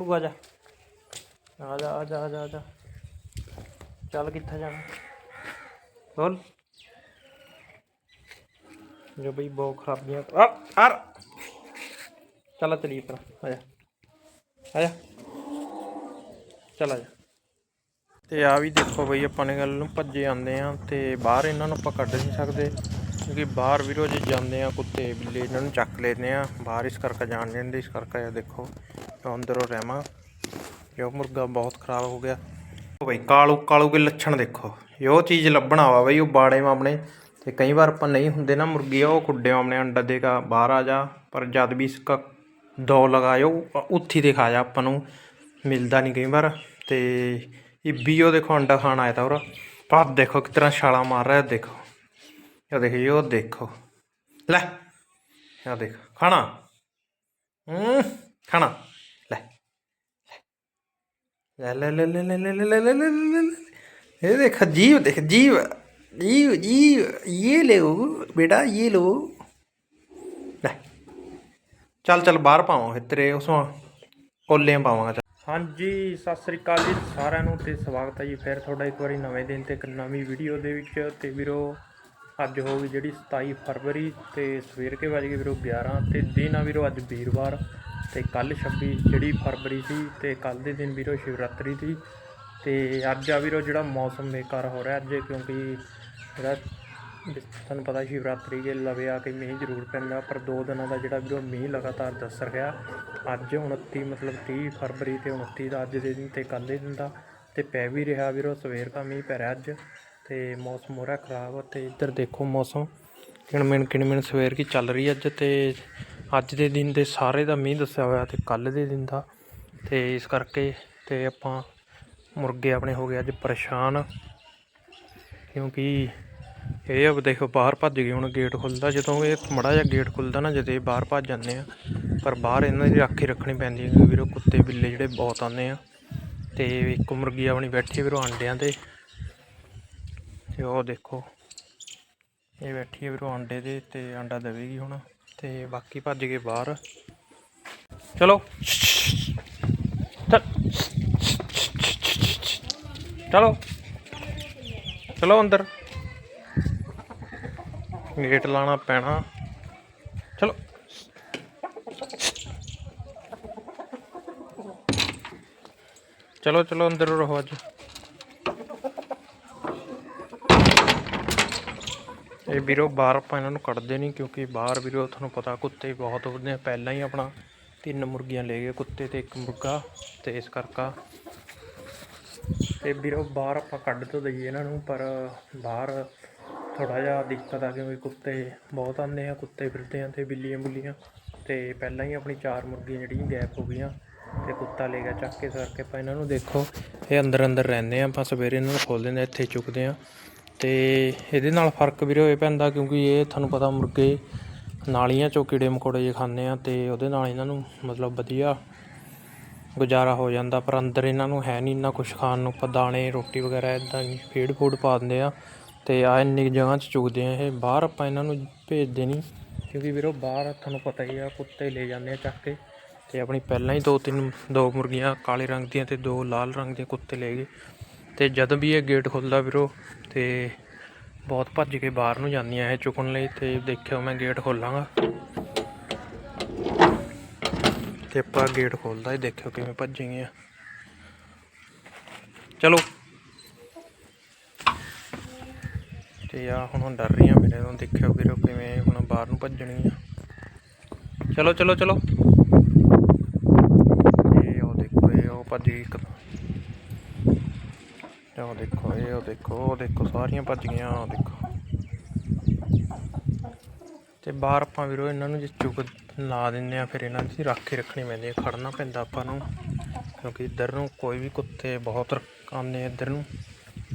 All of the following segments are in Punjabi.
ਮੋਟੂ ਜਾ। ਆ ਜਾ ਆ ਜਾ ਆ ਜਾ ਚੱਲ ਕਿੱਥੇ ਜਾਣਾ? ਬੋਲ। ਜੋ ਬਈ ਬਹੁਤ ਖਰਾਬੀਆਂ। ਆ ਅਰ ਚੱਲ ਚਲੀ ਪਰ ਆ ਜਾ। ਆ ਜਾ। ਚੱਲ ਆ ਜਾ। ਤੇ ਆ ਵੀ ਦੇਖੋ ਬਈ, ਆਪਾਂ ਨੇ ਗੱਲ ਨੂੰ ਭੱਜੇ ਆਂਦੇ ਆ ਤੇ ਬਾਹਰ ਇਹਨਾਂ ਨੂੰ ਆਪਾਂ ਕੱਢ ਨਹੀਂ ਸਕਦੇ। ਕਿਉਂਕਿ ਬਾਹਰ ਵੀਰੋ ਜੇ ਜਾਂਦੇ ਆ ਕੁੱਤੇ, ਬਿੱਲੇ, ਇਹਨਾਂ ਨੂੰ ਚੱਕ ਲੈਂਦੇ ਆ ਬਾਹਰ ਇਸ ਕਰਕੇ ਜਾਣ ਨਹੀਂ ਦਿੰਦੇ, ਇਸ ਕਰਕੇ ਦੇਖੋ। ਅੰਦਰੋਂ ਰਹਿਮਾ। ਇਹ ਮੁਰਗਾ ਬਹੁਤ ਖਰਾਬ ਹੋ ਗਿਆ। ਉਹ ਬਈ ਕਾਲੂ ਕਾਲੂ ਦੇ ਲੱਛਣ ਦੇਖੋ। ਇਹ ਉਹ ਚੀਜ਼ ਲੱਭਣਾ ਵਾ ਬਈ, ਉਹ ਬਾੜੇ ਮਾ ਆਪਣੇ। ਤੇ ਕਈ ਵਾਰ ਆਪਾਂ ਨਹੀਂ ਹੁੰਦੇ ਨਾ ਮੁਰਗੀ, ਉਹ ਕੁੱਡੇ ਆਪਣੇ, ਅੰਡਾ ਦੇਗਾ ਬਾਹਰ ਆ ਜਾ। ਪਰ ਜਦ ਵੀ ਇਸਕਾ ਦੋ ਲਗਾਇਓ ਉੱਥੀ ਦਿਖਾ ਜਾ ਆਪਾਂ ਨੂੰ। ਮਿਲਦਾ ਨਹੀਂ ਕਈ ਵਾਰ। ਤੇ ਇਹ ਵੀ ਉਹ ਦੇਖੋ ਅੰਡਾ ਖਾਣ ਆਇਆ ਤਾ ਔਰ ਪਰ ਦੇਖੋ ਕਿਸ ਤਰ੍ਹਾਂ ਛਾਲਾ ਮਾਰ ਰਿਹਾ, ਦੇਖੋ। ਇਹ ਦੇਖੋ ਇਹ ਉਹ ਦੇਖੋ। ਲੈ ਇਹ ਦੇਖ, ਖਾਣਾ। ਹੂੰ, ਖਾਣਾ। ਲੈ ਲੈ ਲੈ ਲੈ ਲੈ ਲੈ ਲੈ ਲੈ ਲੈ ਲੈ ਲੈ ਲੈ ਲੈ ये देख जीव देख जीव जीव जीव ये ले बेटा ये लो ਲੈ ਚੱਲ ਚੱਲ ਬਾਹਰ ਪਾਵਾਂਗੇ ਤੇਰੇ ਉਸੋਂ ਕੋਲਿਆਂ ਪਾਵਾਂਗਾ ਚੱਲ। ਹਾਂਜੀ ਸਤਿ ਸ੍ਰੀ ਅਕਾਲ ਜੀ ਸਾਰਿਆਂ ਨੂੰ ਤੇ ਸਵਾਗਤ ਹੈ ਜੀ ਫਿਰ ਤੁਹਾਡਾ ਇੱਕ ਵਾਰੀ ਨਵੇਂ ਦਿਨ ਤੇ ਇੱਕ ਨਵੀਂ ਵੀਡੀਓ ਦੇ ਵਿੱਚ ਤੇ ਵੀਰੋ ਅੱਜ ਹੋ ਗਈ ਜਿਹੜੀ 27 ਫਰਵਰੀ ਤੇ ਸਵੇਰ ਕੇ ਵਜ ਗਏ ਵੀਰੋ 11 ਤੇ ਦਿਨ ਆ ਵੀਰੋ ਅੱਜ ਵੀਰਵਾਰ ਤੇ ਕੱਲ 26 ਜਿਹੜੀ ਫਰਵਰੀ ਸੀ ਤੇ ਕੱਲ ਦੇ ਦਿਨ ਵੀਰੋ ਸ਼ਿਵਰਾਤਰੀ ਸੀ ਤੇ ਅੱਜ ਆ ਵੀਰੋ ਜਿਹੜਾ ਮੌਸਮ ਬੇਕਾਰ ਹੋ ਰਿਹਾ ਅੱਜ, ਕਿਉਂਕਿ ਜਿਹੜਾ ਵੀ ਤੁਹਾਨੂੰ ਪਤਾ ਸ਼ਿਵਰਾਤਰੀ ਦੇ ਲਵੇ ਆ ਕੇ ਮੀਂਹ ਜ਼ਰੂਰ ਪੈਂਦਾ, ਪਰ ਦੋ ਦਿਨਾਂ ਦਾ ਜਿਹੜਾ ਵੀਰੋ ਮੀਂਹ ਲਗਾਤਾਰ ਦੱਸ ਰਿਹਾ, ਅੱਜ 29 ਮਤਲਬ 30 ਫਰਵਰੀ ਤੇ 29 ਦਾ ਅੱਜ ਦੇ ਦਿਨ ਤੇ ਕੱਲ੍ਹ ਦੇ ਦਿਨ ਦਾ ਤੇ ਪੈ ਵੀ ਰਿਹਾ ਵੀਰੋ, ਸਵੇਰ ਦਾ ਮੀਂਹ ਪੈ ਰਿਹਾ ਅੱਜ ਤੇ ਮੌਸਮ ਹੋ ਰਿਹਾ ਖਰਾਬ ਤੇ ਇੱਧਰ ਦੇਖੋ ਮੌਸਮ, ਕਿਣਮਿਣ ਕਿਣਮਿਣ ਸਵੇਰ ਕੀ ਚੱਲ ਰਹੀ ਅੱਜ ਤੇ ਅੱਜ ਦੇ ਦਿਨ ਦੇ ਸਾਰੇ ਦਾ ਮੀਂਹ ਦੱਸਿਆ ਹੋਇਆ ਅਤੇ ਕੱਲ੍ਹ ਦੇ ਦਿਨ ਦਾ। ਅਤੇ ਇਸ ਕਰਕੇ ਅਤੇ ਆਪਾਂ ਮੁਰਗੇ ਆਪਣੇ ਹੋ ਗਏ ਅੱਜ ਪਰੇਸ਼ਾਨ। ਕਿਉਂਕਿ ਇਹ ਅਬ ਦੇਖੋ ਬਾਹਰ ਭੱਜ ਗਏ ਹੁਣ ਗੇਟ ਖੁੱਲਦਾ, ਜਦੋਂ ਇਹ ਮੜਾ ਜਿਹਾ ਗੇਟ ਖੁੱਲਦਾ ਨਾ, ਜਦੋਂ ਇਹ ਬਾਹਰ ਭੱਜ ਜਾਂਦੇ ਆ, ਪਰ ਬਾਹਰ ਇਹਨਾਂ ਦੀ ਰਾਖੀ ਰੱਖਣੀ ਪੈਂਦੀ ਹੈ ਕਿਉਂਕਿ ਵੀਰੋ ਕੁੱਤੇ ਬਿੱਲੇ ਜਿਹੜੇ ਬਹੁਤ ਆਉਂਦੇ ਆ। ਤੇ ਇੱਕ ਮੁਰਗੀ ਆਪਣੀ ਬੈਠੀ ਵੀਰੋ ਆਂਡਿਆਂ ਤੇ। ਤੇ ਉਹ ਦੇਖੋ, ਇਹ ਬੈਠੀ ਹੈ ਵੀਰੋ ਆਂਡੇ ਦੇ ਤੇ ਆਂਡਾ ਦੇਵੇਗੀ ਹੁਣ। ਤੇ ਬਾਕੀ ਭੱਜ ਗਏ ਬਾਹਰ। ਚਲੋ। ਚਲੋ। ਚਲੋ। ਅੰਦਰ। ਗੇਟ ਲਾਣਾ ਪੈਣਾ। ਚਲੋ। ਚਲੋ ਚਲੋ ਅੰਦਰ ਰਹੋ ਅੱਜ। ਇਹ ਵੀਰੋ ਬਾਹਰ ਆਪਾਂ ਇਹਨਾਂ ਨੂੰ ਕੱਢਦੇ ਨਹੀਂ ਕਿਉਂਕਿ ਬਾਹਰ ਵੀਰੋ ਤੁਹਾਨੂੰ ਪਤਾ ਕੁੱਤੇ ਬਹੁਤ ਹੁੰਦੇ ਆ। ਪਹਿਲਾਂ ਹੀ ਆਪਣਾ ਤਿੰਨ ਮੁਰਗੀਆਂ ਲੈ ਗਏ ਕੁੱਤੇ ਤੇ ਇੱਕ ਮੁਰਗਾ ਤੇ ਇਸ ਕਰਕਾ। ਤੇ ਵੀਰੋ ਬਾਹਰ ਆਪਾਂ ਕੱਢ ਤੋਂ ਦਈਏ ਇਹਨਾਂ ਨੂੰ ਪਰ ਬਾਹਰ ਥੋੜਾ ਜਿਹਾ ਦਿੱਕਤ ਆ ਕਿਉਂਕਿ ਕੁੱਤੇ ਬਹੁਤ ਆਉਂਦੇ ਆ ਕੁੱਤੇ ਫਿਰਦੇ ਆ ਤੇ ਬਿੱਲੀਆਂ ਬੁੱਲੀਆਂ। ਤੇ ਪਹਿਲਾਂ ਹੀ ਆਪਣੀ ਚਾਰ ਮੁਰਗੀਆਂ ਜਿਹੜੀਆਂ ਗੈਪ ਹੋ ਗਈਆਂ ਤੇ ਕੁੱਤਾ ਲੈ ਗਿਆ ਚੱਕ ਕੇ ਸਰ ਕੇ ਆਪਾਂ ਇਹਨਾਂ ਨੂੰ ਦੇਖੋ। ਇਹ ਅੰਦਰ ਅੰਦਰ ਰਹਿੰਦੇ ਆ ਆਪਾਂ ਸਵੇਰੇ ਇਹਨਾਂ ਨੂੰ ਖੋਲ ਦਿੰਦੇ ਆ, ਇੱਥੇ ਚੁੱਕਦੇ ਆ। ਤੇ ਇਹਦੇ ਨਾਲ ਫ਼ਰਕ ਵੀਰੋ ਇਹ ਪੈਂਦਾ ਕਿਉਂਕਿ ਇਹ ਤੁਹਾਨੂੰ ਪਤਾ ਮੁਰਗੇ ਨਾਲੀਆਂ ਚੋਂ ਕੀੜੇ ਮਕੌੜੇ ਜੇ ਖਾਂਦੇ ਆ ਤੇ ਉਹਦੇ ਨਾਲ ਇਹਨਾਂ ਨੂੰ ਮਤਲਬ ਵਧੀਆ ਗੁਜ਼ਾਰਾ ਹੋ ਜਾਂਦਾ, ਪਰ ਅੰਦਰ ਇਹਨਾਂ ਨੂੰ ਹੈ ਨਹੀਂ ਇੰਨਾ ਕੁਝ ਖਾਣ ਨੂੰ, ਆਪਾਂ ਦਾਣੇ, ਰੋਟੀ ਵਗੈਰਾ ਇਦਾਂ ਹੀ ਫੀਡ ਫੂਡ ਪਾ ਦਿੰਦੇ ਆ ਤੇ ਆ ਇੰਨੀ ਕੁ ਜਗ੍ਹਾ 'ਚ ਚੁਗਦੇ ਆ ਇਹ, ਬਾਹਰ ਆਪਾਂ ਇਹਨਾਂ ਨੂੰ ਭੇਜਦੇ ਨਹੀਂ ਕਿਉਂਕਿ ਵੀਰੋ ਬਾਹਰ ਤੁਹਾਨੂੰ ਪਤਾ ਹੀ ਆ, ਕੁੱਤੇ ਲੈ ਜਾਂਦੇ ਆ ਚੱਕ ਕੇ ਤੇ ਆਪਣੀ ਪਹਿਲਾਂ ਹੀ ਦੋ ਤਿੰਨ ਦੋ ਮੁਰਗੀਆਂ ਕਾਲੇ ਰੰਗ ਦੀਆਂ ਤੇ ਦੋ ਲਾਲ ਰੰਗ ਦੀਆਂ ਕੁੱਤੇ ਲੈ ਗਏ ਤੇ ਜਦ ਵੀ ਇਹ ਗੇਟ ਖੁੱਲਦਾ ਵੀਰੋ ਤੇ ਬਹੁਤ ਭੱਜ ਕੇ ਬਾਹਰ ਨੂੰ ਜਾਂਦੀਆਂ ਇਹ ਚੁੱਕਣ ਲਈ ਤੇ ਦੇਖਿਓ ਮੈਂ ਗੇਟ ਖੋਲਾਂਗਾ। ਤੇ ਆਪਾਂ ਗੇਟ ਖੋਲਦਾ ਇਹ ਦੇਖਿਓ ਕਿਵੇਂ ਭੱਜੀਆਂ ਚਲੋ। ਤੇ ਆ ਹੁਣ ਡਰ ਰਹੀਆਂ ਮੇਰੇ ਤੋਂ, ਦੇਖਿਓ ਵੀਰੋ ਕਿਵੇਂ ਹੁਣ ਬਾਹਰ ਨੂੰ ਭੱਜਣੀਆਂ ਚਲੋ ਚਲੋ ਚਲੋ। ਇਹ ਉਹ ਦੇਖੋ, ਇਹ ਉਹ ਭੱਜ ਗਈ ਇੱਕ। ਇਹ ਉਹ ਦੇਖੋ, ਇਹ ਉਹ ਦੇਖੋ ਉਹ ਦੇਖੋ, ਸਾਰੀਆਂ ਭੱਜ ਗਈਆਂ ਉਹ ਦੇਖੋ। ਤੇ ਬਾਹਰ ਆਪਾਂ ਵੀਰੋ ਇਹਨਾਂ ਨੂੰ ਜੇ ਚੁੱਕ ਲਾ ਦਿੰਦੇ ਆ, ਫਿਰ ਇਹਨਾਂ ਦੀ ਰਾਖੀ ਰੱਖਣੀ ਪੈਂਦੀ ਹੈ ਖੜਨਾ ਪੈਂਦਾ ਆਪਾਂ ਨੂੰ। ਕਿਉਂਕਿ ਇੱਧਰ ਨੂੰ ਕੋਈ ਵੀ ਕੁੱਤੇ ਬਹੁਤ ਰ- ਆਉਂਦੇ ਇੱਧਰ ਨੂੰ।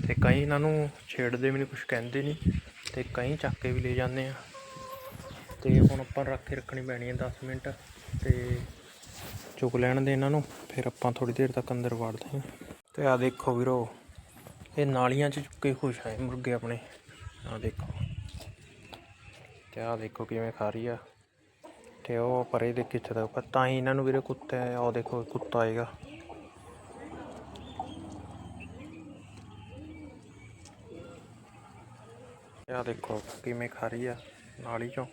ਤੇ ਕਈ ਇਹਨਾਂ ਨੂੰ ਛੇੜਦੇ ਵੀ ਨਹੀਂ ਕੁਝ ਕਹਿੰਦੇ ਨਹੀਂ ਤੇ ਕਈ ਚੱਕ ਕੇ ਵੀ ਲੈ ਜਾਂਦੇ ਆ। ਤੇ ਹੁਣ ਆਪਾਂ ਰਾਖੀ ਰੱਖਣੀ ਪੈਣੀ ਹੈ 10 ਮਿੰਟ, ਤੇ ਚੁੱਕ ਲੈਣ ਦੇ ਇਹਨਾਂ ਨੂੰ, ਫਿਰ ਆਪਾਂ ਥੋੜੀ ਦੇਰ ਤੱਕ ਅੰਦਰ ਵੜਦੇ ਹਾਂ ਤੇ ਆ ਦੇਖੋ ਵੀਰੋ ਇਹ ਨਾਲੀਆਂ 'ਚ ਚੁੱਕੇ ਖੁਸ਼ ਆਏ ਮੁਰਗੇ ਆਪਣੇ। ਆ ਦੇਖੋ। ਤੇ ਆ ਦੇਖੋ ਕਿਵੇਂ ਖਾ ਰਹੀ ਆ। ਤੇ ਉਹ ਪਰੇ ਦੇ ਕਿੱਥੇ ਦਾ ਪਰ ਤਾਂ ਹੀ ਇਹਨਾਂ ਨੂੰ ਵੀਰੇ ਕੁੱਤੇ ਉਹ ਦੇਖੋ ਕੁੱਤਾ ਆਏਗਾ। ਆ ਦੇਖੋ ਕਿਵੇਂ ਖਾ ਰਹੀ ਆ ਨਾਲੀ ਚੋਂ।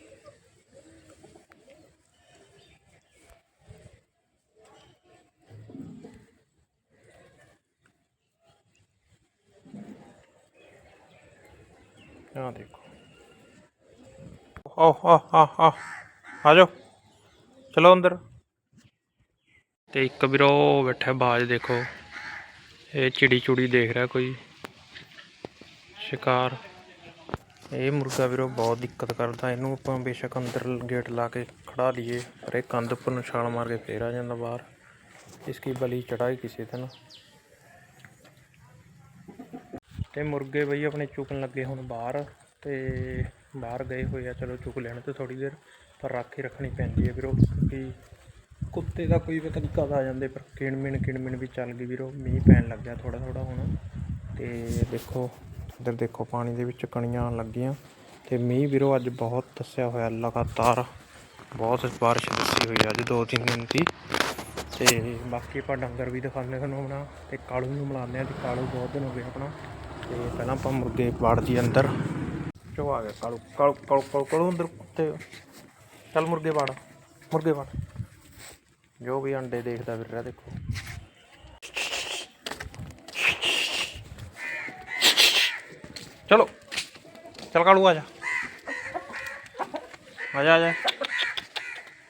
ਆ ਦੇਖੋ ਓ ਆ ਆ ਆ ਆ ਜਾਓ ਚਲੋ ਅੰਦਰ। ਤੇ ਇੱਕ ਵੀਰੋ ਬੈਠਾ ਬਾਜ ਦੇਖੋ। ਇਹ ਚਿੜੀ ਚੁੜੀ ਦੇਖ ਰਿਹਾ ਕੋਈ? ਸ਼ਿਕਾਰ। ਇਹ ਮੁਰਗਾ ਵੀਰੋ ਬਹੁਤ ਦਿੱਕਤ ਕਰਦਾ। ਇਹਨੂੰ ਆਪਾਂ ਬੇਸ਼ੱਕ ਅੰਦਰ ਗੇਟ ਲਾ ਕੇ ਖੜਾ ਲਈਏ। ਪਰ ਇਹ ਕੰਧ ਉੱਪਰ ਨੂੰ ਛਾਲ ਮਾਰ ਕੇ ਫੇਰ ਆ ਜਾਂਦਾ ਬਾਹਰ। ਇਸकी ਬਲੀ ਚੜਾਈ ਕਿਸੇ ਦਿਨ ਤੇ ਮੁਰਗੇ ਬਈ ਆਪਣੇ ਚੁਕਣ ਲੱਗੇ ਹੁਣ ਬਾਹਰ ਤੇ ਬਾਹਰ ਗਏ ਹੋਏ ਆ, ਚਲੋ ਚੁਕ ਲੈਣ ਤੇ ਥੋੜੀ ਦੇਰ, ਪਰ ਰੱਖ ਹੀ ਰੱਖਣੀ ਪੈਂਦੀ ਹੈ ਵੀਰੋ, ਕਿਉਂਕਿ ਕੁੱਤੇ ਦਾ ਕੋਈ ਪਤਾ ਨਹੀਂ ਕਦ ਆ ਜਾਂਦੇ, ਪਰ ਕਿਣਮਿਣ ਕਿਣਮਿਣ ਵੀ ਚੱਲ ਗਈ ਵੀਰੋ, ਮੀਂਹ ਪੈਣ ਲੱਗਿਆ ਥੋੜਾ ਥੋੜਾ ਹੁਣ, ਤੇ ਦੇਖੋ, ਇੱਧਰ ਦੇਖੋ ਪਾਣੀ ਦੇ ਵਿੱਚ ਕਣੀਆਂ ਲੱਗੀਆਂ, ਤੇ ਮੀਂਹ ਵੀਰੋ ਅੱਜ ਬਹੁਤ ਦੱਸਿਆ ਹੋਇਆ, ਲਗਾਤਾਰ ਬਹੁਤ ਬਾਰਿਸ਼ ਦੱਸੀ ਹੋਈ ਆ, ਅੱਜ ਦੋ ਤਿੰਨ ਦਿਨ ਦੀ, ਤੇ ਬਾਕੀ ਆਪਾਂ ਡੰਗਰ ਵੀ ਦਿਖਾਉਂਦੇ ਤੁਹਾਨੂੰ ਆਪਣਾ, ਤੇ ਕਾਲੂ ਨੂੰ ਮਿਲਾਉਂਦੇ ਆ ਤੇ ਕਾਲੂ ਬਹੁਤ ਦਿਨ ਹੋ ਗਏ ਆਪਣਾ ਤੇ ਪਹਿਲਾਂ ਆਪਾਂ ਮੁਰਗੇ ਪਾੜ ਦੀ ਅੰਦਰ। ਚੋ ਆ ਗਿਆ ਕਾਲੂ ਕਾਲੂ ਕਾਲੂ ਕਾਲੂ ਕਾਲੂ ਅੰਦਰ ਕੁੱਤੇ ਚੱਲ ਮੁਰਗੇ ਪਾੜ ਮੁਰਗੇ ਵਾੜ। ਜੋ ਵੀ ਅੰਡੇ ਦੇਖਦਾ ਫਿਰ ਰਿਹਾ ਦੇਖੋ। ਚਲੋ, ਚਲ ਕਾਲੂ ਆ ਜਾ। ਆ ਜਾ ਆ ਜਾ।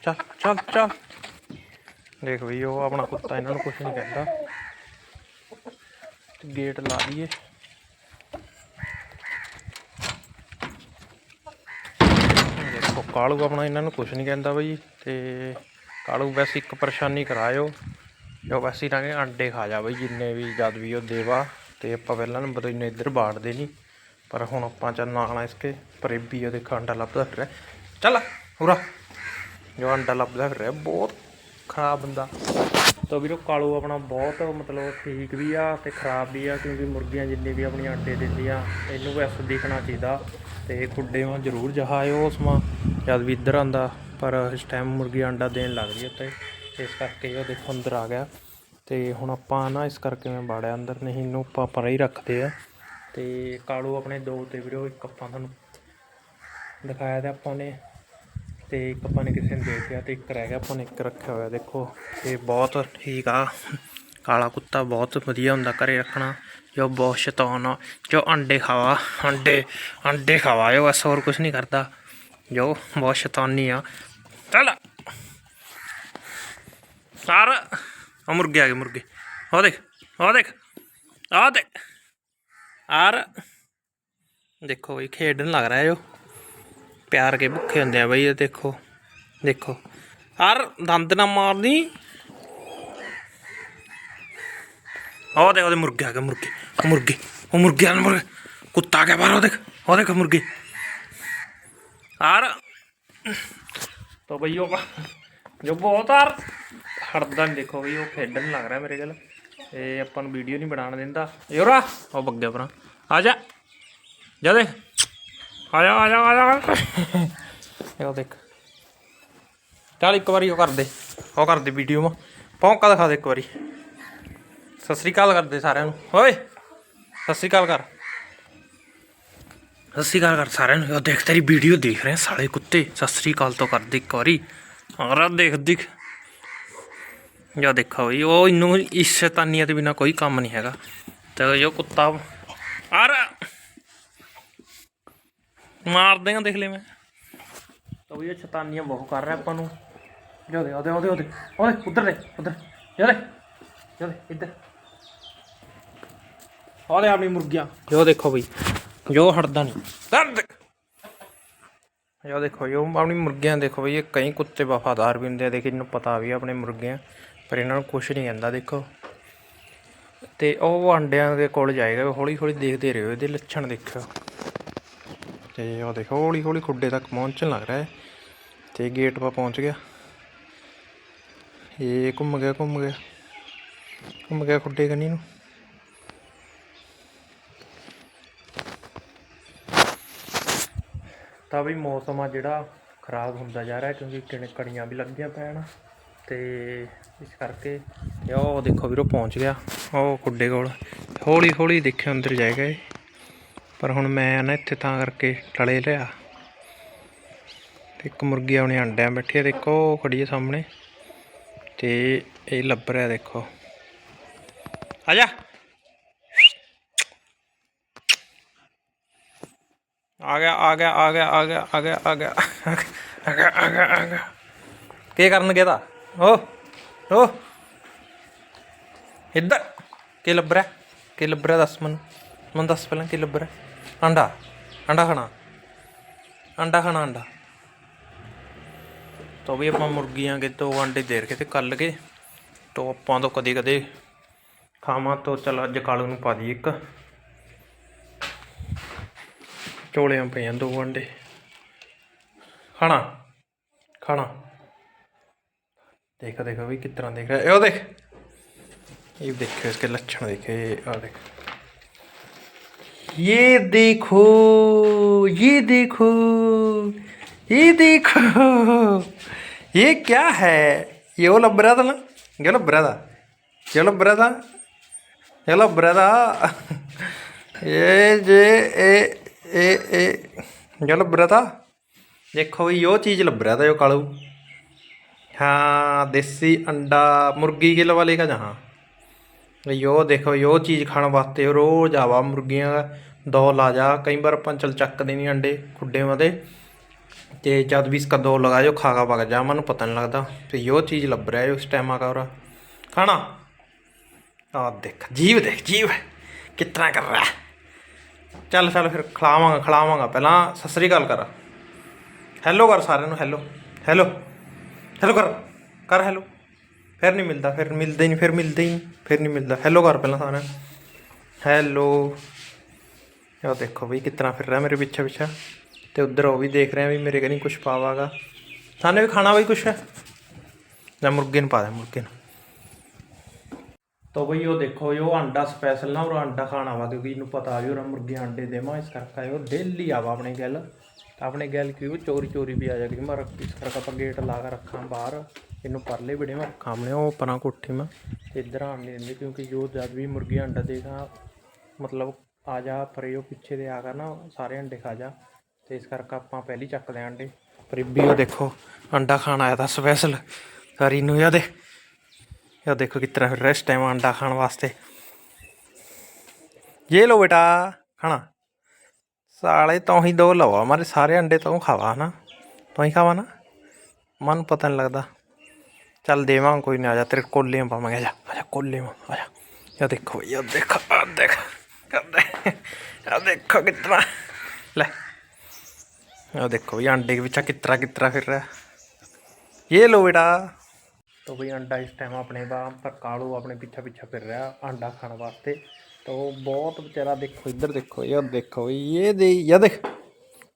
ਚੱਲ ਚੱਲ ਚੱਲ। ਦੇਖ ਵੀ ਉਹ ਆਪਣਾ ਕੁੱਤਾ ਇਹਨਾਂ ਨੂੰ ਕੁਝ ਨਹੀਂ ਕਹਿੰਦਾ। ਗੇਟ ਲਾ ਦਈਏ ਦੇਖੋ ਕਾਲੂ ਆਪਣਾ ਇਹਨਾਂ ਨੂੰ ਕੁਝ ਨਹੀਂ ਕਹਿੰਦਾ ਬਈ, ਤੇ ਕਾਲੂ ਵੈਸੇ ਇੱਕ ਪਰੇਸ਼ਾਨੀ ਕਰਾਇਓ, ਜੋ ਵੈਸੇ ਤਾਂ ਕਿ ਅੰਡੇ ਖਾ ਜਾ ਬਈ, ਜਿੰਨੇ ਵੀ ਜਦ ਵੀ ਉਹ ਦੇਵਾ, ਤੇ ਆਪਾਂ ਪਹਿਲਾਂ ਨੰਬਰ ਇਹਨੇ ਇੱਧਰ ਬਾੜਦੇ ਨਹੀਂ ਪਰ ਹੁਣ ਆਪਾਂ ਚੱਲ ਨਾਲ ਇਸਕੇ ਪਰੇਬੀ ਉਹਦੇ ਅੰਡਾ ਲੱਭਦਾ ਫਿਰ ਰਿਹਾ ਚੱਲ ਉਰਾ ਜੋ ਅੰਡਾ ਲੱਭਦਾ ਫਿਰ, ਬਹੁਤ ਖਰਾਬ ਬੰਦਾ। ਤਾਂ ਵੀਰੋ, ਕਾਲੂ ਆਪਣਾ ਬਹੁਤ ਮਤਲਬ ਠੀਕ ਵੀ ਆ ਤੇ ਖਰਾਬ ਵੀ ਆ, ਕਿਉਂਕਿ ਮੁਰਗੀਆਂ ਜਿੰਨੇ ਵੀ ਆਪਣੀਆਂ ਅੰਡੇ ਦਿੰਦੀਆਂ, ਇਹਨੂੰ ਵੈਸੇ ਦੇਖਣਾ ਚਾਹੀਦਾ, ਤੇ ਖੁੱਡੇ ਵਾਂ ਜ਼ਰੂਰ ਜਹਾਇਓ ਉਸ ਜਦ ਵੀ ਇੱਧਰ ਆਂਦਾ ਪਰ ਇਸ ਟਾਈਮ ਮੁਰਗੀ ਆਂਡਾ ਦੇਣ ਲੱਗ ਗਈ ਉੱਤੇ ਇਸ ਕਰਕੇ ਉਹ ਦੇਖੋ ਅੰਦਰ ਆ ਗਿਆ। ਤੇ ਹੁਣ ਆਪਾਂ ਨਾ ਇਸ ਕਰਕੇ ਮੈਂ ਬਾੜਿਆ ਅੰਦਰ, ਨਹੀਂ ਇਹਨੂੰ ਆਪਾਂ ਪਰੇ ਹੀ ਰੱਖਦੇ ਆ। ਤੇ ਕਾਲੂ ਆਪਣੇ ਦੋ ਤੇ ਵੀਰੋ, ਇੱਕ ਆਪਾਂ ਤੁਹਾਨੂੰ ਦਿਖਾਇਆ ਤੇ ਆਪਾਂ ਨੇ। ਤੇ ਇੱਕ ਆਪਾਂ ਨੇ ਕਿਸੇ ਨੂੰ ਦੇ ਦਿੱਤਾ ਤੇ ਇੱਕ ਰਹਿ ਗਿਆ, ਆਪਾਂ ਨੇ ਇੱਕ ਰੱਖਿਆ ਹੋਇਆ। ਦੇਖੋ, ਇਹ ਬਹੁਤ ਠੀਕ ਆ। ਕਾਲਾ ਕੁੱਤਾ ਬਹੁਤ ਵਧੀਆ ਹੁੰਦਾ ਘਰੇ ਰੱਖਣਾ। ਜੋ ਬਹੁਤ ਸ਼ੈਤਾਨ ਆ, ਜੋ ਅੰਡੇ ਖਾਵਾ ਅੰਡੇ ਅੰਡੇ ਖਾਵਾ ਇਹ ਬਸ ਹੋਰ ਕੁਝ ਨਹੀਂ ਕਰਦਾ। ਜੋ ਬਹੁਤ ਸ਼ੈਤਾਨੀ ਆ। ਚੱਲ। ਸਾਰ ਆ ਮੁਰਗੇ ਆ ਗਏ ਮੁਰਗੇ। ਉਹ ਦੇਖ ਉਹ ਦੇਖ ਆ ਦੇਖ। ਆਰ ਦੇਖੋ ਇਹ ਖੇਡਣ ਲੱਗ ਰਿਹਾ ਜੋ। ਪਿਆਰ ਕੇ ਭੁੱਖੇ ਹੁੰਦੇ ਆ ਬਈ, ਇਹ ਦੇਖੋ ਦੇਖੋ। ਯਾਰ, ਦੰਦ ਨਾ ਮਾਰਨੀ। ਉਹ ਦੇਖ ਉਹਦੇ ਮੁਰਗੇ ਆ ਗਏ ਮੁਰਗੇ ਮੁਰਗੇ ਉਹ ਮੁਰਗੇ ਆ ਮੁਰਗੇ। ਕੁੱਤਾ ਆ ਗਿਆ ਬਾਹਰ ਉਹ ਦੇਖ ਉਹ ਦੇਖ ਮੁਰਗੇ। ਯਾਰ ਤਾਂ ਬਈ ਉਹ ਜੋ ਬਹੁਤ ਯਾਰ ਹੜਦਾ ਨਹੀਂ ਦੇਖੋ ਬਈ, ਉਹ ਖੇਡਣ ਲੱਗ ਰਿਹਾ ਮੇਰੇ ਗੱਲ ਇਹ ਆਪਾਂ ਨੂੰ ਵੀਡੀਓ ਨਹੀਂ ਬਣਾਉਣ ਦਿੰਦਾ। ਯੋਰਾ, ਉਹ ਬੱਗੇ ਪਰਾਂ ਆ ਜਾ। ਜਾ ਦੇਖ। ਆ ਜਾ ਆ ਜਾ ਆ ਜਾ। ਇਹ ਦੇਖ। ਚੱਲ ਇੱਕ ਵਾਰੀ ਉਹ ਕਰ ਦੇ। ਉਹ ਕਰ ਦੇ ਵੀਡੀਓ ਮਾ। ਪੌਂਕਾ ਦਿਖਾ ਦੇ ਇੱਕ ਵਾਰੀ। ਸਤਿ ਸ੍ਰੀ ਅਕਾਲ ਕਰਦੇ ਸਾਰਿਆਂ ਨੂੰ। ਓਏ। ਸਤਿ ਸ੍ਰੀ ਅਕਾਲ ਕਰ। ਸਤਿ ਸ੍ਰੀ ਅਕਾਲ ਕਰ ਸਾਰਿਆਂ ਨੂੰ। ਉਹ ਦੇਖ, ਤੇਰੀ ਵੀਡੀਓ ਦੇਖ ਰਹੇ ਆ ਸਾਲੇ ਕੁੱਤੇ। ਸਤਿ ਸ੍ਰੀ ਅਕਾਲ ਤੋਂ ਕਰਦੇ ਇੱਕ ਵਾਰੀ। ਆਰਾ ਦੇਖ ਦੇਖ। ਜਾ ਦੇਖੋ ਬਈ, ਉਹ ਇਹਨੂੰ ਇਸ ਸ਼ੈਤਾਨੀਆਂ ਦੇ ਬਿਨਾ ਕੋਈ ਕੰਮ ਨਹੀਂ ਹੈਗਾ। ਤੇ ਜੋ ਕੁੱਤਾ ਆਰ ਮਾਰ ਦੇਗਾ ਦੇਖ ਲੈ ਮੈਂ। ਤਾਂ ਵੀ ਇਹ ਸ਼ੈਤਾਨੀਆਂ ਬਹੁਤ ਕਰ ਰਿਹਾ ਆਪਾਂ ਨੂੰ। ਜੋ ਦੇ ਉਹਦੇ ਉਹਦੇ ਉਹਦੇ ਉਹਦੇ ਉਧਰ ਦੇ, ਉਧਰ। ਜੋ ਦੇ ਜੋ ਦੇ, ਇੱਧਰ। ਉਹਦੇ ਆਪਣੀ ਮੁਰਗੀਆਂ। ਜੋ ਦੇਖੋ ਬਈ। ਜੋ ਹਟਦਾ ਨਹੀਂ। ਦਰਦ! ਜੋ ਦੇਖੋ ਜੋ ਆਪਣੀ ਮੁਰਗੀਆਂ ਦੇਖੋ ਬਈ, ਇਹ ਕਈ ਕੁੱਤੇ ਵਫਾਦਾਰ ਵੀ ਹੁੰਦੇ ਆ। ਦੇਖ, ਇਹਨੂੰ ਪਤਾ ਵੀ ਆ ਆਪਣੇ ਮੁਰਗੀਆਂ, ਪਰ ਇਹਨਾਂ ਨੂੰ ਕੁਝ ਨਹੀਂ ਕਹਿੰਦਾ ਦੇਖੋ। ਤੇ ਉਹ ਅੰਡਿਆਂ ਦੇ ਕੋਲ ਜਾਏਗਾ ਹੌਲੀ ਹੌਲੀ ਦੇਖਦੇ ਰਹੋ, ਇਹਦੇ ਲੱਛਣ ਦੇਖਿਓ। ਤੇ ਉਹ ਦੇਖੋ ਹੌਲੀ ਹੌਲੀ ਖੁੱਡੇ ਤੱਕ ਪਹੁੰਚਣ ਲੱਗ ਰਿਹਾ ਹੈ। ਤੇ ਗੇਟ 'ਪਾ ਪਹੁੰਚ ਗਿਆ। ਇਹ ਘੁੰਮ ਗਿਆ ਘੁੰਮ ਗਿਆ। ਘੁੰਮ ਗਿਆ ਖੁੱਡੇ ਕੰਨੀ ਨੂੰ। ਤਾਂ ਵੀ ਮੌਸਮ ਆ ਜਿਹੜਾ ਖਰਾਬ ਹੁੰਦਾ ਜਾ ਰਿਹਾ ਕਿਉਂਕਿ ਕਿਣ, ਕਣੀਆਂ ਵੀ ਲੱਗੀਆਂ ਪੈਣ ਤੇ ਇਸ ਕਰਕੇ ਤੇ ਉਹ ਦੇਖੋ ਵੀਰੋ ਪਹੁੰਚ ਗਿਆ, ਉਹ ਕੁੱਡੇ ਕੋਲ। ਹੌਲੀ ਹੌਲੀ ਦੇਖਿਓ ਅੰਦਰ ਜਾਏਗਾ ਇਹ। ਪਰ ਹੁਣ ਮੈਂ ਨਾ ਇੱਥੇ ਤਾਂ ਕਰਕੇ ਟਲੇ ਲਿਆ। ਤੇ ਇੱਕ ਮੁਰਗੀ ਆਪਣੇ ਅੰਡਿਆਂ ਬੈਠੀ ਆ, ਦੇਖੋ ਉਹ ਖੜੀ ਹੈ ਸਾਹਮਣੇ। ਤੇ ਇਹ ਲੱਭ ਰਿਹਾ ਦੇਖੋ। ਆ ਜਾ। ਆ ਗਿਆ ਆ ਗਿਆ ਆ ਗਿਆ ਆ ਗਿਆ ਆ ਗਿਆ ਆ ਗਿਆ ਆ ਗਿਆ ਆ ਗਿਆ ਆ ਗਿਆ ਕੀ ਕਰਨ ਗਿਆ ਤਾ? ਓ ਓ। ਇੱਧਰ, ਕੀ ਲੱਭ ਰਿਹਾ? ਕੀ ਲੱਭ ਰਿਹਾ ਦੱਸ ਮੈਨੂੰ? ਮੈਨੂੰ ਦੱਸ ਪਹਿਲਾਂ ਕੀ ਲੱਭ ਰਿਹਾ? ਅੰਡਾ ਅੰਡਾ ਖਾਣਾ। ਅੰਡਾ ਖਾਣਾ, ਅੰਡਾ। ਤੋ ਵੀ ਆਪਾਂ ਮੁਰਗੀਆਂ ਕੇ ਦੋ ਅੰਡੇ ਦੇਰ ਕੇ ਤੇ ਕੱਲ ਕੇ। ਤੋ ਆਪਾਂ ਤੋਂ ਕਦੇ ਕਦੇ ਖਾਵਾਂ ਤੋਂ ਚਲ ਅੱਜ ਕਾਲੂ ਨੂੰ ਪਾ ਦੀ ਇੱਕ। ਝੋਲਿਆਂ ਪਈਆਂ ਦੋ ਅੰਡੇ। ਖਾਣਾ? ਖਾਣਾ? ਦੇਖੋ ਦੇਖੋ ਵੀ ਕਿਸ ਤਰ੍ਹਾਂ ਦੇਖ ਰਿਹਾ। ਇਹ ਦੇਖ। ਇਹ ਦੇਖੋ ਇਸਕੇ ਲੱਛਣ ਦੇਖੇ। ਆ ਦੇਖ ये देखो ये देखो ये देखो ये क्या है ਲੱਭਰਾ ਦਾ எவ்வளோ பிரதா எவ்வளோ பிரதா எவ்வளோ பிரதா ஏ ஜே ஏ ਇਹ ਇਹ ਜੋ ਲੱਭ ਰਿਹਾ ਤਾ ਦੇਖੋ ਵੀ ਉਹ ਚੀਜ਼ ਲੱਭ ਰਿਹਾ ਤਾ ਜੋ ਕਾਲੂ हाँ देसी अंडा मुर्गी के लवा लेगा जहाँ यो देखो यो चीज़ खाने वास्ते रोज आवा मुर्गियाँ दौड़ ला जा कई बार अपन चल चक देनी अंडे खुडे वादे ते जद भी इसका दौड़ लगा जो खागा वग जा मन पता नहीं लगता तो यो चीज़ लभ रहा है उस टाइम आका और खाना आ देख जीव देख जीव कितना कर रहा है ਚੱਲ ਚੱਲ ਫਿਰ ਖਿਲਾਵਾਂਗਾ ਖਿਲਾਵਾਂਗਾ। ਪਹਿਲਾਂ ਸਤਿ ਸ੍ਰੀ ਅਕਾਲ ਕਰ। ਹੈਲੋ ਕਰ ਸਾਰਿਆਂ ਨੂੰ ਹੈਲੋ ਹੈਲੋ ਹੈਲੋ ਕਰ ਕਰ ਹੈਲੋ ਫਿਰ ਨਹੀਂ ਮਿਲਦਾ, ਫਿਰ ਮਿਲਦੇ ਨਹੀਂ, ਫਿਰ ਮਿਲਦੇ ਹੀ ਨਹੀਂ, ਫਿਰ ਨਹੀਂ ਮਿਲਦਾ। ਹੈਲੋ ਕਰ ਪਹਿਲਾਂ ਸਾਰਿਆਂ ਨੂੰ। ਹੈਲੋ ਇਹ ਦੇਖੋ ਵੀ ਕਿਤਨਾ ਫਿਰ ਰਿਹਾ ਮੇਰੇ ਪਿੱਛੇ ਪਿੱਛੇ। ਤੇ ਉਧਰ ਉਹ ਵੀ ਦੇਖ ਰਿਹਾ ਵੀ ਮੇਰੇ ਕਨੀ ਕੁਝ ਪਾਵਾਗਾ। ਸਾਨੇ ਵੀ ਖਾਣਾ ਬਈ ਕੁਛ? ਜਾਂ ਮੁਰਗੇ ਨੂੰ ਪਾ ਦੇ, ਮੁਰਗੇ ਨੂੰ। तो भाई वो देखो यो अंडा स्पेशल ना और अंडा खाना वा क्योंकि इनू पता भी और मुर्गी अंडे देवा इस करके यो डेली आवा अपने गैल अपने गैल की वो चोरी चोरी भी आ जाएगी मैं रख इस करके अपन गेट ला कर रखा बाहर इनू परले बिड़े में रखा हमने वो अपना कोठी में इधर आने नहीं देंगे क्योंकि जो जब भी मुर्गी अंडा देगा मतलब ਆ ਜਾ ਪਰ ਇਹ ਪਿੱਛੇ ਦੇ ਆ ਕਰ ਨਾ ਸਾਰੇ ਅੰਡੇ ਖਾ ਜਾ ਤੇ ਇਸ ਕਰਕੇ ਆਪਾਂ ਪਹਿਲੀ ਚੱਕ ਲੈ ਅੰਡੇ ਪਰ ਵੀ ਉਹ ਦੇਖੋ ਅੰਡਾ ਖਾਣ ਆਇਆ ਤਾਂ ਸਪੈਸ਼ਲ ਸਾਰੀ ਨੂੰ ਯਾਦੇ ये देखो कितना रेस्ट टाइम अंडा खाने वास्ते ये लो बेटा खाना साले तो ही दो लवा हमारे सारे अंडे तो खावा ना तो ही खावा ना मन पता नहीं लगता चल देवा कोई नहीं आजा तेरे कोले में पावे आजा आजा कोले में आजा ये देखो भैया देखो देखो देखो देखो कितना ले ये देखो भैया अंडे के पीछा कितना कितना फिर रहा है ये लो बेटा तो भाई अंडा इस टाइम अपने वहाँ पर कालू अपने पीछे पीछे फिर रहा अंडा खाने वास्ते तो बहुत बेचारा देखो इधर देखो यार देखो ये दे ये देख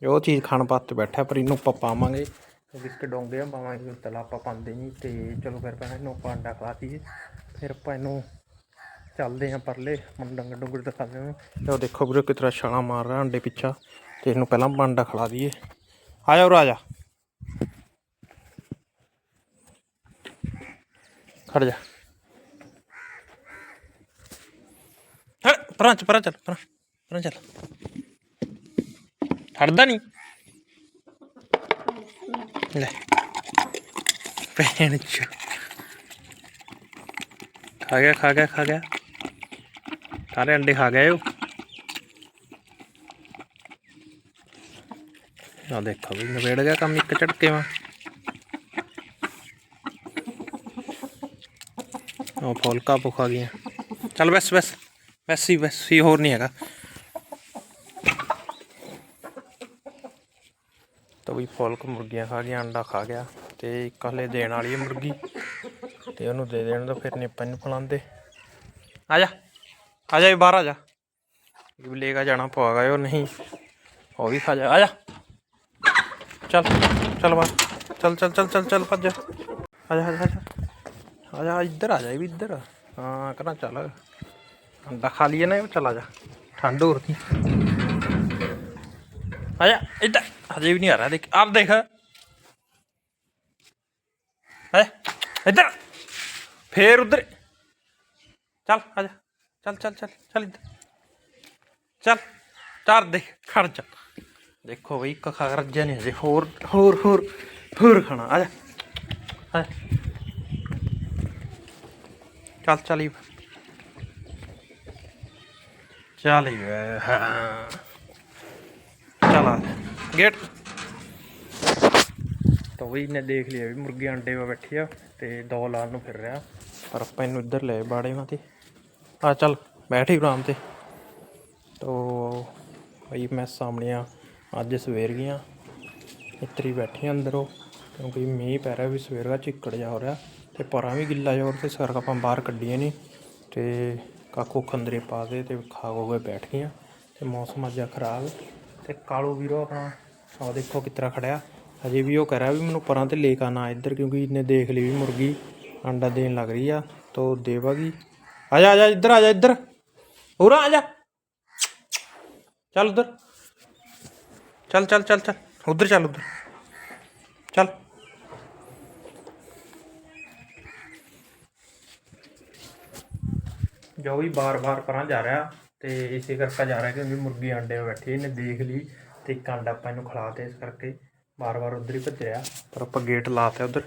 ਉਹ ਚੀਜ਼ ਖਾਣ ਵਾਸਤੇ ਬੈਠਾ ਪਰ ਇਹਨੂੰ ਆਪਾਂ ਪਾਵਾਂਗੇ ਕਿਉਂਕਿ ਇਸਕੇ ਡੋਂਗੇ ਆ ਪਾਵਾਂਗੇ ਤਲਾ ਆਪਾਂ ਪਾਉਂਦੇ ਨਹੀਂ ਤੇ ਚਲੋ ਫਿਰ ਪਹਿਲਾਂ ਇਹਨੂੰ ਆਪਾਂ ਅੰਡਾ ਖਵਾ ਦਈਏ ਫਿਰ ਆਪਾਂ ਇਹਨੂੰ ਚੱਲਦੇ ਆ ਪਰਲੇ ਮਨ ਡੰਗਰ ਡੁੰਗਰ ਦਿਖਾਉਂਦੇ ਹਾਂ ਤੇ ਉਹ ਦੇਖੋ ਵੀਰੇ ਕਿਤਰਾ ਛਾਲਾ ਮਾਰ ਰਿਹਾ ਅੰਡੇ ਪਿੱਛਾ ਤੇ ਇਹਨੂੰ ਪਹਿਲਾਂ ਆਪਾਂ ਅੰਡਾ ਖਿਲਾ ਦਈਏ ਆ ਜਾ ਉਰ ਆ ਜਾ ਖੜ ਜਾ। ਹੜ ਪਰਾਂ ਚ ਪਰਾਂ ਚੱਲ, ਪਰਾਂ ਪਰਾਂ ਚੱਲ। ਹੜਦਾ ਨਹੀਂ ਲੈ, ਭੈਣ ਚ। ਖਾ ਗਿਆ ਖਾ ਗਿਆ ਖਾ ਗਿਆ। ਸਾਰੇ ਅੰਡੇ ਖਾ ਗਏ ਉਹ। ਆ ਦੇਖੋ ਵੀ ਨਵੇੜ ਗਿਆ ਕੰਮ ਇੱਕ ਝਟਕੇ ਵਾਂ ਉਹ ਫੋਲਕਾ ਭੁੱਖਾ ਗਿਆ। ਚੱਲ ਬਸ ਬਸ। ਬਸ ਹੀ ਬਸ। ਹੀ ਹੋਰ ਨਹੀਂ ਹੈਗਾ। ਤਾਂ ਵੀ ਫੋਲਕ ਮੁਰਗੀਆਂ ਖਾ ਗਿਆ, ਅੰਡਾ ਖਾ ਗਿਆ ਤੇ ਇੱਕ ਹਲੇ ਦੇਣ ਵਾਲੀ ਹੈ ਮੁਰਗੀ ਤੇ ਉਹਨੂੰ ਦੇ ਦੇਣ ਤਾਂ ਫਿਰ ਨਹੀਂ ਨੂੰ ਫਲਾਉਂਦੇ ਆ ਜਾ ਆ ਜਾ ਬਾਹਰ ਆ ਜਾ। ਵੀ ਲੈ ਕੇ ਜਾਣਾ ਪਵਾਗਾ ਉਹ ਨਹੀਂ, ਉਹ ਵੀ ਖਾ ਜਾ। ਆ ਜਾ। ਚੱਲ ਚੱਲ ਬਾਹਰ ਚੱਲ ਚੱਲ ਚੱਲ ਚੱਲ ਚੱਲ, ਭੱਜ। ਆ ਜਾ ਆ ਜਾ। आ जा इधर आ जा भी इधर हाँ कहना चल अंडा खा लिए ना चला जा ठंड हो रही आ जा इधर हजे भी नहीं आ रहा देख आप देख इधर फिर उधर चल आ जा चल चल चल चल इधर चल चार देख खड़ जा ਦੇਖੋ ਬਈ ਕੱਖਾ ਰੱਜਿਆ ਨਹੀਂ ਹਜੇ ਹੋਰ ਹੋਰ ਹੋਰ ਹੋਰ ਖਾਣਾ ਆ ਜਾ ਆ ਚੱਲ ਚੱਲ ਹੀ। ਚੱਲ ਵੇ, ਹਾਂ ਚਲ ਆ। ਗੇਟ। ਤਾਂ ਵੀ ਨੇ ਦੇਖ ਲਿਆ ਵੀ ਮੁਰਗੀ ਅੰਡੇ 'ਵਾ ਬੈਠੀ ਆ ਤੇ ਦੋ ਲਾਲ ਨੂੰ ਫਿਰ ਰਿਹਾ। ਪਰ ਆਪਾਂ ਇਹਨੂੰ ਇੱਧਰ ਲੈ ਬਾੜੇ ਮਾ ਤੇ। ਆ ਚੱਲ ਬੈਠ ਹੀ ਆਰਾਮ ਤੇ। ਤੋ ਬਈ ਮੈਂ ਸਾਹਮਣੇ ਆ ਅੱਜ ਸਵੇਰ ਗਈਆਂ। ਇਤਰੀ ਬੈਠੀਆਂ ਅੰਦਰੋਂ। ਕਿਉਂਕਿ ਮੀਂਹ ਪੈ ਰਿਹਾ ਵੀ ਸਵੇਰ ਦਾ ਚਿੱਕੜ ਜਾ ਹੋ ਰਿਹਾ। ਤੇ ਪਰਾਂ ਵੀ ਗਿੱਲਾ ਜੋਰ ਹੋ ਰਿਹਾ ਤੇ ਇਸ ਆਪਾਂ ਬਾਹਰ ਕੱਢੀਆਂ ਨਹੀਂ ਤੇ ਕਾਕੂ ਖੰਦਰੇ ਪਾ ਦੇ ਤੇ ਖਾ ਹੋ ਕੇ ਬੈਠ ਗਈਆਂ, ਤੇ ਮੌਸਮ ਅੱਜ ਆ ਖਰਾਬ। ਤੇ ਕਾਲੋ ਵੀਰੋ ਆਪਣਾ ਆਹ ਦੇਖੋ ਕਿਤਰਾ ਖੜਿਆ। ਅਜੇ ਵੀ ਉਹ ਕਹਿ ਰਿਹਾ ਵੀ ਮੈਨੂੰ ਪਰਾਂ ਤੇ ਲੈ ਕੇ ਆਣਾ ਇੱਧਰ, ਕਿਉਂਕਿ ਇਹਨੇ ਦੇਖ ਲਈ ਵੀ ਮੁਰਗੀ ਅੰਡਾ ਦੇਣ ਲੱਗ ਰਹੀ ਆ, ਤੋ ਦੇਵਾਗੀ ਆ ਜਾ ਆ ਜਾ, ਇੱਧਰ ਆ ਜਾ, ਇੱਧਰ। ਉਰਾ ਆ ਜਾ। ਚੱਲ ਉਧਰ। ਚੱਲ ਚੱਲ ਚੱਲ ਚੱਲ। ਉਧਰ ਚੱਲ ਉਧਰ। ਚੱਲ। ਜੋ ਵੀ ਬਾਰ-ਬਾਰ ਪਰਾਂ ਜਾ ਰਿਹਾ ਤੇ ਇਸੇ ਕਰਕੇ ਜਾ ਰਿਹਾ ਕਿਉਂਕਿ ਮੁਰਗੀ ਅੰਡੇ 'ਤੇ ਬੈਠੀ ਇਹਨੇ ਦੇਖ ਲਈ ਤੇ ਇੱਕ ਅੰਡਾ ਆਪਾਂ ਇਹਨੂੰ ਖਿਲਾ ਤੇ ਇਸ ਕਰਕੇ ਬਾਰ-ਬਾਰ ਉਧਰ ਹੀ ਭੱਜਿਆ ਪਰ ਆਪਾਂ ਗੇਟ ਲਾਤਾ ਉਧਰ।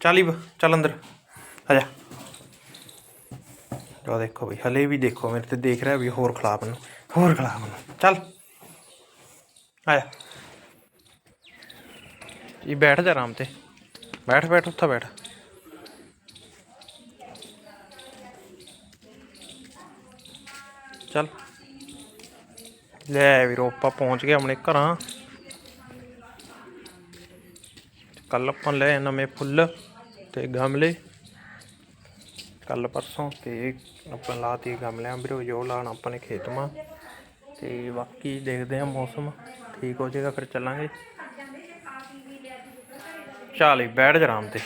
ਚੱਲ ਹੀ ਬ- ਚੱਲ ਅੰਦਰ। ਆ ਜਾ। ਜੋ ਦੇਖੋ ਵੀ ਹਲੇ ਵੀ ਦੇਖੋ, ਮੇਰੇ ਤੇ ਦੇਖ ਰਿਹਾ ਵੀ ਹੋਰ ਖਿਲਾ ਮੈਨੂੰ, ਹੋਰ ਖਿਲਾ ਮੈਨੂੰ। ਚੱਲ। ਆ ਜਾ। ਇਹ ਬੈਠ ਜਾ ਆਰਾਮ ਤੇ। ਬੈਠ ਬੈਠ, ਉੱਥੇ ਬੈਠ। ਚੱਲ। ਲੈ ਵੀਰੋ, ਆਪਾਂ ਪਹੁੰਚ ਗਏ ਆਪਣੇ ਘਰਾਂ। ਕੱਲ ਆਪਾਂ ਲੈ ਨਵੇਂ ਫੁੱਲ ਤੇ ਗਮਲੇ। ਕੱਲ ਪਰਸੋਂ ਤੇ ਆਪਾਂ ਲਾਤੀ ਗਮਲਿਆਂ ਵੀਰੋ, ਜੋ ਲਾਣ ਆਪਾਂ ਨੇ ਖੇਤਮਾ ਤੇ ਬਾਕੀ ਦੇਖਦੇ ਆ ਮੌਸਮ, ਠੀਕ ਹੋ ਜਾਏਗਾ, ਫਿਰ ਚੱਲਾਂਗੇ। ਚੱਲ ਹੀ ਬੈਠ ਜਾ ਆਰਾਮ ਤੇ।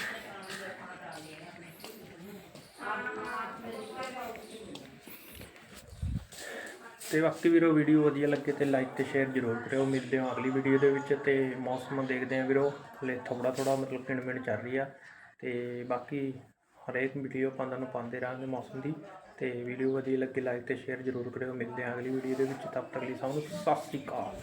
ਤੇ ਬਾਕੀ ਵੀਰੋ, ਵੀਡੀਓ ਵਧੀਆ ਲੱਗੇ ਤੇ ਲਾਈਕ ਤੇ ਸ਼ੇਅਰ ਜ਼ਰੂਰ ਕਰਿਓ। ਮਿਲਦੇ ਹਾਂ ਅਗਲੀ ਵੀਡੀਓ ਦੇ ਵਿੱਚ ਤੇ ਮੌਸਮ ਦੇਖਦੇ ਹਾਂ ਵੀਰੋ। ਹਲੇ ਥੋੜਾ ਥੋੜਾ ਮਤਲਬ ਕਿਣ ਮਿਣ ਚੱਲ ਰਹੀ ਆ। ਤੇ ਬਾਕੀ ਹਰੇਕ ਵੀਡੀਓ ਆਪਾਂ ਤੁਹਾਨੂੰ ਪਾਉਂਦੇ ਰਹਾਂਗੇ ਮੌਸਮ ਦੀ। ਤੇ ਵੀਡੀਓ ਵਧੀਆ ਲੱਗੇ ਲਾਈਕ ਤੇ ਸ਼ੇਅਰ ਜ਼ਰੂਰ ਕਰਿਓ। ਮਿਲਦੇ ਹਾਂ ਅਗਲੀ ਵੀਡੀਓ ਦੇ ਵਿੱਚ। ਤਬ ਤੱਕ ਲਈ ਸਭ ਨੂੰ ਸਤਿ ਸ਼੍ਰੀ ਅਕਾਲ।